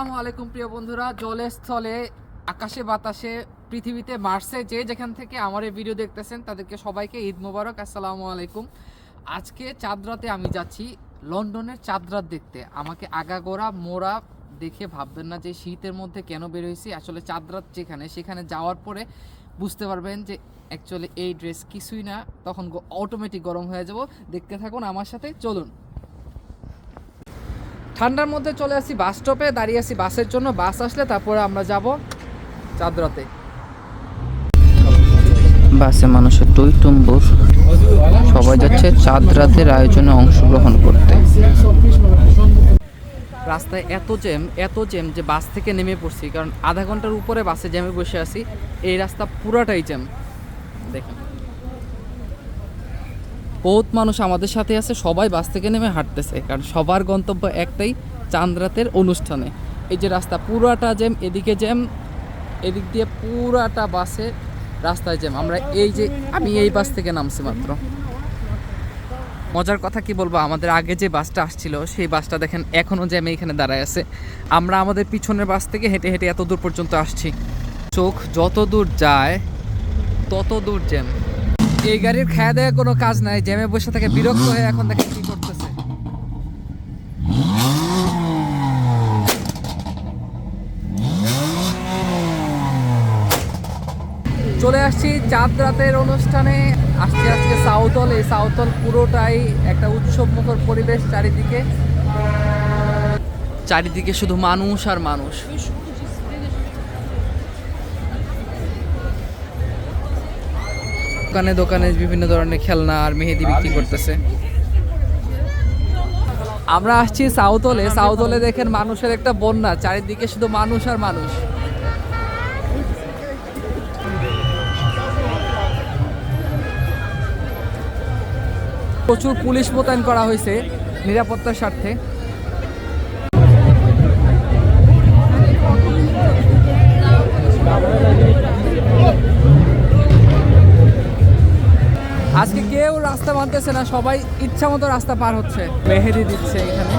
আসসালামু আলাইকুম, প্রিয় বন্ধুরা। জলে স্থলে, আকাশে বাতাসে, পৃথিবীতে মার্সে, যে যেখান থেকে আমার এই ভিডিও দেখতেছেন, তাদেরকে সবাইকে ঈদ মোবারক, আসসালামু আলাইকুম। আজকে চাঁদরাতে আমি যাচ্ছি লন্ডনের চাঁদরাত দেখতে। আমাকে আগাগোড়া মোড়া দেখে ভাববেন না যে শীতের মধ্যে কেন বের হয়েছি। আসলে চাঁদরাত যেখানে, সেখানে যাওয়ার পরে বুঝতে পারবেন যে অ্যাকচুয়ালি এই ড্রেস কিছুই না। তখন অটোমেটিক গরম হয়ে যাব। দেখতে থাকুন আমার সাথে, চলুন। ঠান্ডার মধ্যে চলে আসি বাস স্টপে দাঁড়িয়ে আছি বাসের জন্য। বাস আসলে তারপরে আমরা যাব চাঁদরাতে। বাসে মানুষের টই টুম্বুর। সবাই যাচ্ছে চাঁদ রাতের আয়োজনে অংশগ্রহণ করতে। রাস্তায় এত জ্যাম এত জ্যাম যে বাস থেকে নেমে পড়ছি কারণ আধা ঘণ্টার উপরে বাসে জ্যামে বসে আছি। এই রাস্তা পুরাটাই জ্যাম। দেখেন। বহুত মানুষ আমাদের সাথে আছে, সবাই বাস থেকে নেমে হাঁটতেছে, কারণ সবার গন্তব্য একটাই চাঁদরাতের অনুষ্ঠানে। এই যে রাস্তা, পুরাটা জ্যাম, এদিকে জ্যাম, এদিক দিয়ে পুরাটা বাসে রাস্তায় জ্যাম। আমরা এই যে, আমি এই বাস থেকে নামছি মাত্র। মজার কথা কি বলব, আমাদের আগে যে বাসটা আসছিল, সেই বাসটা দেখেন এখনও জ্যামে এখানে দাঁড়ায় আছে। আমরা আমাদের পিছনের বাস থেকে হেঁটে হেঁটে এত দূর পর্যন্ত আসছি। চোখ যত দূর যায় তত দূর জ্যাম। এই গাড়ির খায়া দেওয়া কোনো কাজ নাই, জ্যামে বসে থেকে বিরক্ত হয়ে এখন দেখেন কি করতেছে। চলে আসছি চাঁদ রাতের অনুষ্ঠানে, আসছি আজকে সাউথল, এই সাউথল পুরোটাই একটা উৎসব মুখর পরিবেশ চারিদিকে। চারিদিকে শুধু মানুষ আর মানুষ। দোকানে দোকানে বিভিন্ন ধরনের খেলনা আর মেহেদি বিক্রি করতেছে। আমরা আসছি সাউথলে। সাউথলে দেখেন মানুষের একটা বন্যা, চারিদিকে শুধু মানুষ আর মানুষ। প্রচুর পুলিশ মোতায়েন করা হয়েছে নিরাপত্তার স্বার্থে। মানতেছে না, সবাই ইচ্ছা মতো রাস্তা পার হচ্ছে। মেহেদি দিচ্ছে এখানে।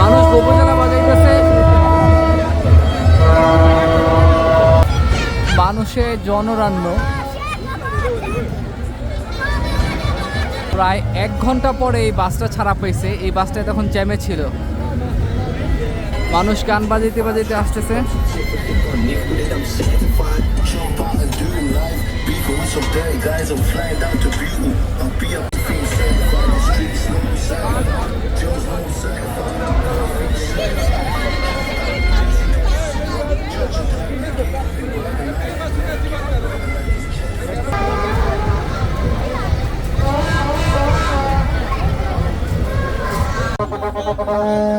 মানুষ মানুষের জনরান্য। প্রায় এক ঘণ্টা পরে এই বাসটা ছাড়া পেয়েছে। এই বাসটা তখন জ্যামে ছিল। মানুষ গান বাজাইতে বাজাইতে আসতেছে। Some bad guys, I'm flying down to Bugle. I'll be up from certified the streets, no side. Joe's no certified.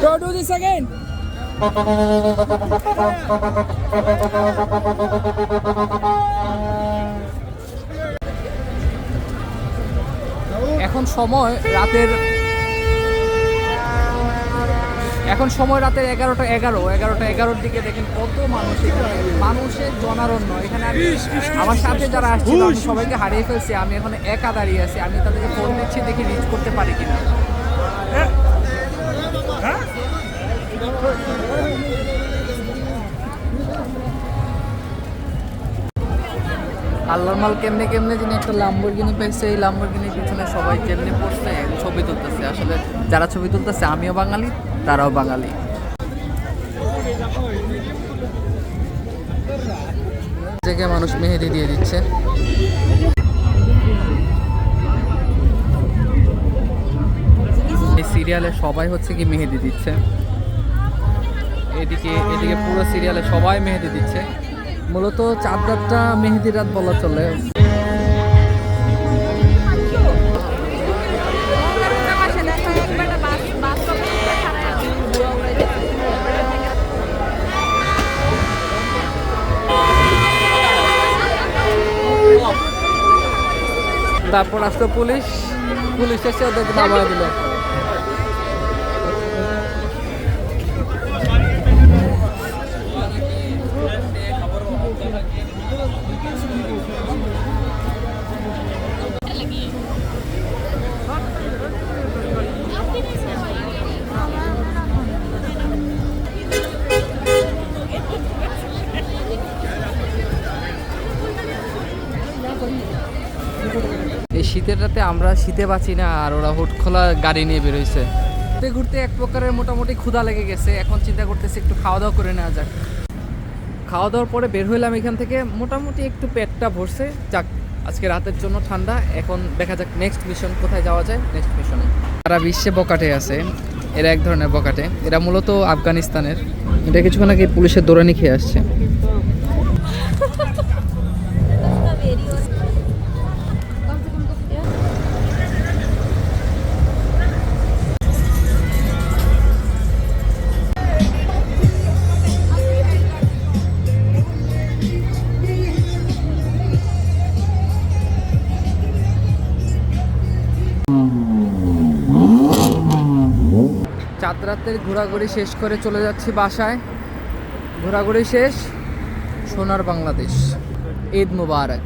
Don't do this again. এখন সময় রাতের এখন সময় রাতের এগারোটা এগারো এগারোটা এগারোর দিকে দেখেন কত মানুষ এখানে। মানুষের জনারণ্য। এখানে আমি আমার সাথে যারা আসছিল আমি সবাইকে হারিয়ে ফেলছি। আমি এখন একা দাঁড়িয়ে আছি। আমি তাদেরকে ফোন দিচ্ছি দেখি রিচ করতে পারি কিনা। আল্লাহর মাল কেমনে কেমনে যিনি একটা লাম্বরগিনি পেয়েছে এই লাম্বরগিনির পিছনে সবাই কেমনে পড়ছে ছবি তুলতেছে। আসলে যারা ছবি তুলতেছে আমিও বাঙালি। তারাও বাঙালি। জায়গায় মানুষ মেহেদি দিয়ে দিচ্ছে। এই সিরিয়ালে সবাই হচ্ছে কি মেহেদি দিচ্ছে। এদিকে এদিকে পুরো সিরিয়ালে সবাই মেহেদি দিচ্ছে। মূলত চাঁদ রাতটা মেহেদি রাত বলা চলে। তারপর আসলো পুলিশ পুলিশ এসে ওদেরকে নামায় দিল Gracias. শীতের রাতে আমরা শীতে বাঁচি না আর ওরা হুট খোলা গাড়ি নিয়ে বেরোইছে। ঘুরতে ঘুরতে এক প্রকারের মোটামুটি ক্ষুধা লেগে গেছে। এখন চিন্তা করতেছি একটু খাওয়া দাওয়া করে নেওয়া যাক। খাওয়া দাওয়ার পরে বের হইলাম এখান থেকে। মোটামুটি একটু পেটটা ভরছে। যাক, আজকে রাতের জন্য ঠান্ডা। এখন দেখা যাক নেক্সট মিশন কোথায় যাওয়া যায়। নেক্সট মিশনে সারা বিশ্বে বকাটে আছে। এরা এক ধরনের বকাটে। এরা মূলত আফগানিস্তানের। এটা কিছুক্ষণ আগে পুলিশের দৌড়ানি খেয়ে আসছে। চাঁদ রাতের ঘোরাঘুরি শেষ করে চলে যাচ্ছি বাসায়। ঘোরাঘুরি শেষ সোনার বাংলাদেশ। ঈদ মুবারক।